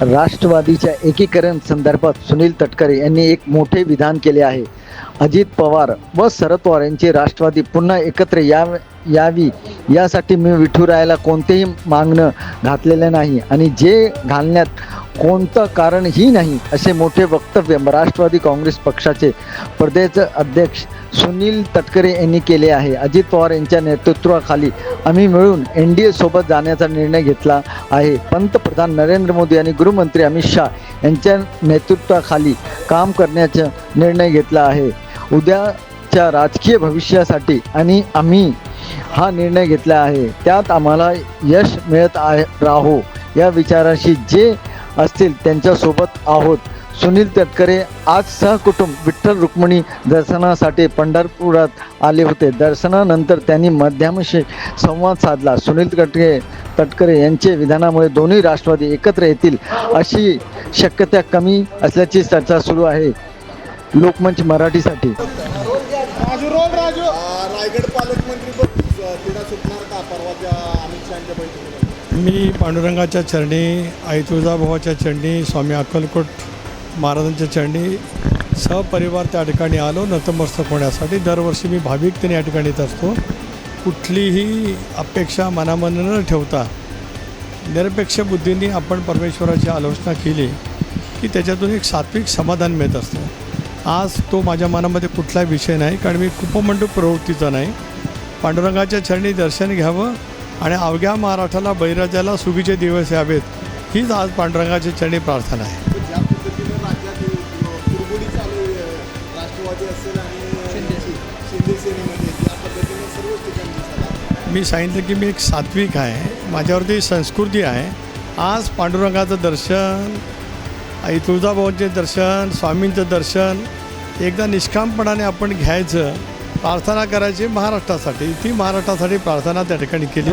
राष्ट्रवादीच्या एकीकरण संदर्भात सुनील तटकरे यांनी एक मोठे विधान केले आहे. अजित पवार व शरद पवार यांची राष्ट्रवादी पुन्हा एकत्र या यावी यासाठी मी विठुरायाला कोणतेही मागणं घातलेलं नाही. आणि जे घालण्यात कोणतं कारणही नाही असे मोठे वक्तव्य राष्ट्रवादी काँग्रेस पक्षाचे प्रदेश अध्यक्ष सुनील तटकरे यांनी केले आहे. अजित पवार यांच्या नेतृत्वाखाली आम्ही मिळून एन डी एसोबत जाण्याचा निर्णय घेतला आहे. पंतप्रधान नरेंद्र मोदी आणि गृहमंत्री अमित शाह यांच्या नेतृत्वाखाली काम करण्याचा निर्णय घेतला आहे. उद्याच्या राजकीय भविष्यासाठी आणि आम्ही हा निर्णय घेतला आहे. त्यात आम्हाला यश मिळत आहे. राहो. या विचाराशी जे असतील त्यांच्यासोबत आहोत. सुनील तटकरे आज सहकुटुंब विठ्ठल रुक्मिणी दर्शनासाठी पंढरपुरात आले होते. दर्शनानंतर त्यांनी माध्यमाशी संवाद साधला. सुनील तटकरे तटकरे यांचे विधानामुळे दोन्ही राष्ट्रवादी एकत्र येतील अशी शक्यता कमी असल्याची चर्चा सुरू आहे लोकमंच मराठीसाठी. राजू रोल राजू. रायगड पालकमंत्री सुटणार का? परवाच्या अमित शहाच्या बैठकीला मी पांडुरंगाच्या चरणी आई तुळजाभवाच्या चरणी स्वामी अक्कलकोट महाराजांच्या चरणी सहपरिवार त्या ठिकाणी आलो. नतमस्तक होण्यासाठी दरवर्षी मी भाविकतेने या ठिकाणी येत असतो. कुठलीही अपेक्षा मनामन न ठेवता निरपेक्ष बुद्धीने आपण परमेश्वराची आलोचना केली की त्याच्यातून एक सात्विक समाधान मिळत असतं. आज तो माझ्या मनामध्ये कुठलाही विषय नाही कारण मी कुपमंडू प्रवृत्तीचा नाही. पांडुरंगाच्या चरणी दर्शन घ्यावं आणि अवघ्या महाराष्ट्राला बळीराजाला सुगीचे दिवस यावेत हीच आज पांडुरंगाच्या चरणी प्रार्थना आहे. मी सांगितलं की मी एक सात्विक आहे माझ्यावरती संस्कृती आहे आज पांडुरंगाचं दर्शन आई तुळजाभवांचे दर्शन स्वामींचं दर्शन एकदा निष्कामपणाने आपण घ्यायचं प्रार्थना करायची महाराष्ट्रासाठी. ती महाराष्ट्रासाठी प्रार्थना त्या ठिकाणी केली.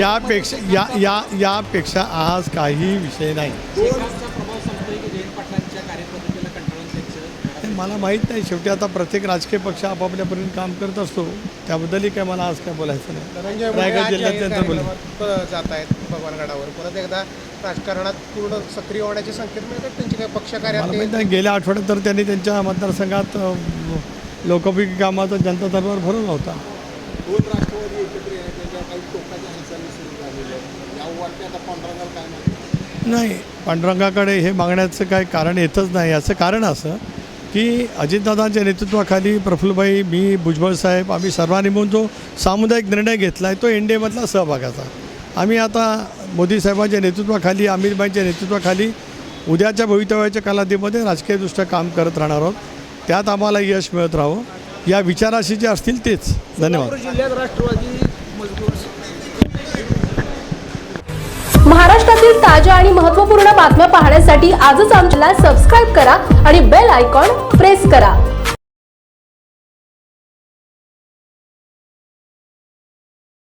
यापेक्षा या या यापेक्षा आज काही विषय नाही. हे मला माहीत नाही. शेवटी आता प्रत्येक राजकीय पक्ष आपापल्यापर्यंत काम करत असतो. त्याबद्दलही काय मला आज काय बोलायचं नाही. रायगड जिल्ह्यात जात आहेत भगवानगडावर परत एकदा राजकारणात पूर्ण सक्रिय होण्याचे संकेत मिळतात. त्यांचे काही पक्ष नाही. गेल्या आठवड्यात तर त्यांनी त्यांच्या मतदारसंघात लोकोपयोगी कामाचा जनता दरबार भरवला होता दोन राष्ट्रवादी एकत्र येण्यात त्याच्या काही टोकाच्या हालचाली सुरू झालेल्या आहेत. यावर ते आता पांढरंगाला काय माहिती नाही पांडुरंगाकडे हे मागण्याचं काय कारण येतच नाही. याचं कारण असं की अजितदादांच्या नेतृत्वाखाली प्रफुल्लभाई मी भुजबळ साहेब आम्ही सर्वांनी मिळून जो सामुदायिक निर्णय घेतला आहे तो एन डी एमधला सहभागाचा आम्ही आता मोदी साहेबांच्या नेतृत्वाखाली अमितभाईंच्या नेतृत्वाखाली उद्याच्या भवितव्याच्या कालावधीमध्ये राजकीयदृष्ट्या काम करत राहणार आहोत. त्यात आम्हाला यश मिळत राहावं. या विचाराशी जे असतील तेच. धन्यवाद. महाराष्ट्रातील ताज्या आणि महत्त्वपूर्ण बातम्या पाहण्यासाठी आजच आमच्याला सबस्क्राईब करा आणि बेल आयकॉन प्रेस करा.